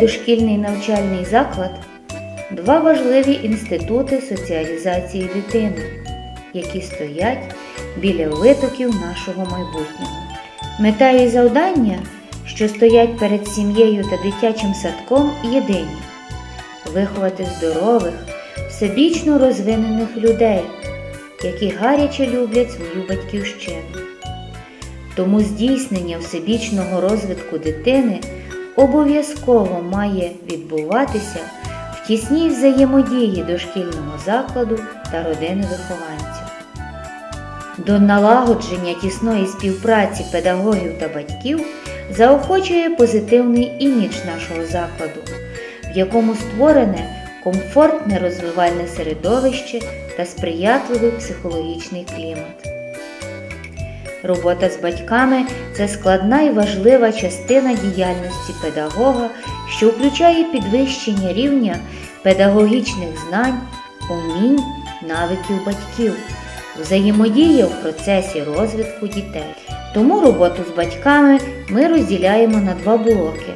дошкільний навчальний заклад два важливі інститути соціалізації дитини, які стоять біля витоків нашого майбутнього. Мета і завдання, що стоять перед сім'єю та дитячим садком, єдині виховати здорових, всебічно розвинених людей, які гаряче люблять свою батьківщину. Тому здійснення всебічного розвитку дитини обов'язково має відбуватися в тісній взаємодії дошкільного закладу та родини вихованців. До налагодження тісної співпраці педагогів та батьків заохочує позитивний імідж нашого закладу, в якому створене комфортне розвивальне середовище та сприятливий психологічний клімат. Робота з батьками це складна і важлива частина діяльності педагога, що включає підвищення рівня педагогічних знань, умінь, навиків батьків, взаємодія в процесі розвитку дітей. Тому роботу з батьками ми розділяємо на два блоки: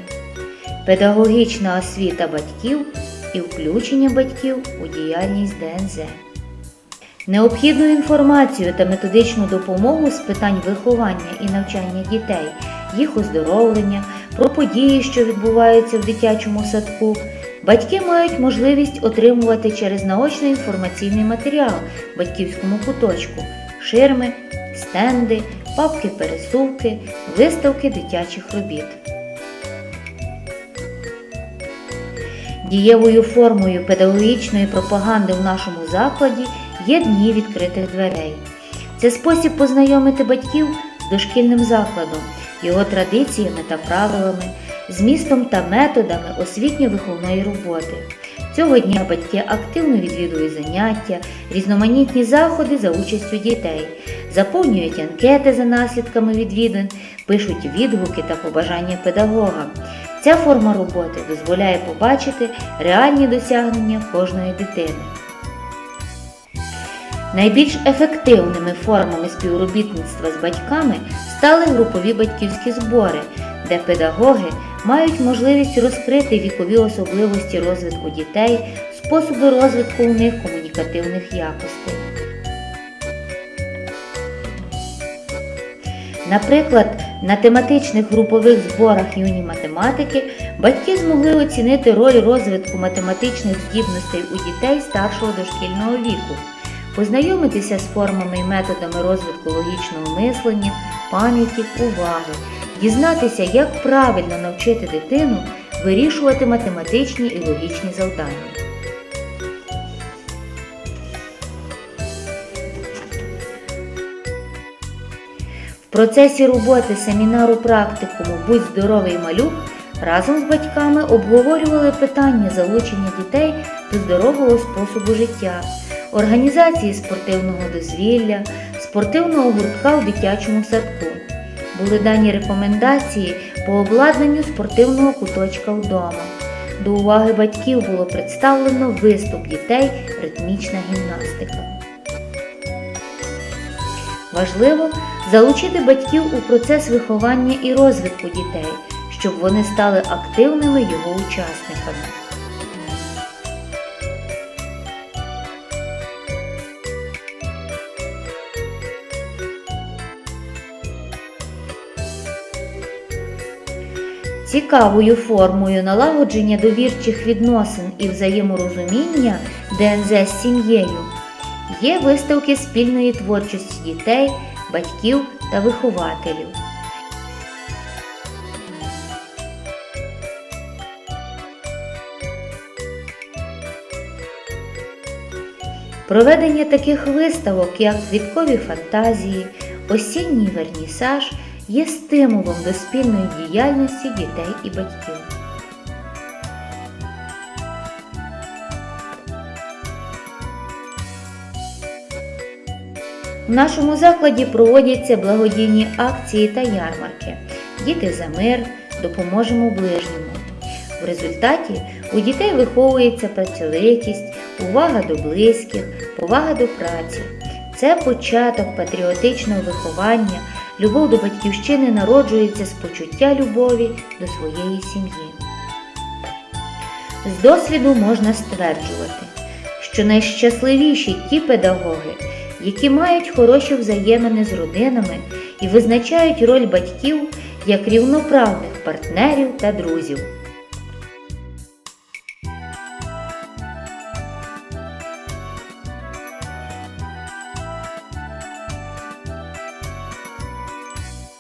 педагогічна освіта батьків і включення батьків у діяльність ДНЗ. Необхідну інформацію та методичну допомогу з питань виховання і навчання дітей, їх оздоровлення, про події, що відбуваються в дитячому садку, батьки мають можливість отримувати через наочно-інформаційний матеріал батьківському куточку, ширми, стенди, папки-пересувки, виставки дитячих робіт. Дієвою формою педагогічної пропаганди в нашому закладі є дні відкритих дверей. Це спосіб познайомити батьків з дошкільним закладом, його традиціями та правилами, змістом та методами освітньо-виховної роботи. Цього дня батьки активно відвідують заняття, різноманітні заходи за участю дітей, заповнюють анкети за наслідками відвідин, пишуть відгуки та побажання педагогам. Ця форма роботи дозволяє побачити реальні досягнення кожної дитини. Найбільш ефективними формами співробітництва з батьками стали групові батьківські збори, де педагоги мають можливість розкрити вікові особливості розвитку дітей, способи розвитку у них комунікативних якостей. Наприклад, на тематичних групових зборах юні математики батьки змогли оцінити роль розвитку математичних здібностей у дітей старшого дошкільного віку, познайомитися з формами і методами розвитку логічного мислення, пам'яті, уваги, дізнатися, як правильно навчити дитину вирішувати математичні і логічні завдання. Процесі роботи семінару практикуму Будь здоровий малюк разом з батьками обговорювали питання залучення дітей до здорового способу життя, організації спортивного дозвілля, спортивного гуртка у дитячому садку. Були дані рекомендації по обладнанню спортивного куточка вдома. До уваги батьків було представлено виступ дітей ритмічна гімнастика. Важливо залучити батьків у процес виховання і розвитку дітей, щоб вони стали активними його учасниками. Цікавою формою налагодження довірчих відносин і взаєморозуміння ДНЗ з сім'єю є виставки спільної творчості дітей, батьків та вихователів. Проведення таких виставок, як квіткові фантазії, осінній вернісаж, є стимулом до спільної діяльності дітей і батьків. В нашому закладі проводяться благодійні акції та ярмарки. Діти за мир, допоможемо ближньому. В результаті у дітей виховується працьовитість, увага до близьких, повага до праці. Це початок патріотичного виховання, любов до батьківщини народжується з почуття любові до своєї сім'ї. З досвіду можна стверджувати, що найщасливіші ті педагоги, які мають хороші взаємини з родинами і визначають роль батьків як рівноправних партнерів та друзів.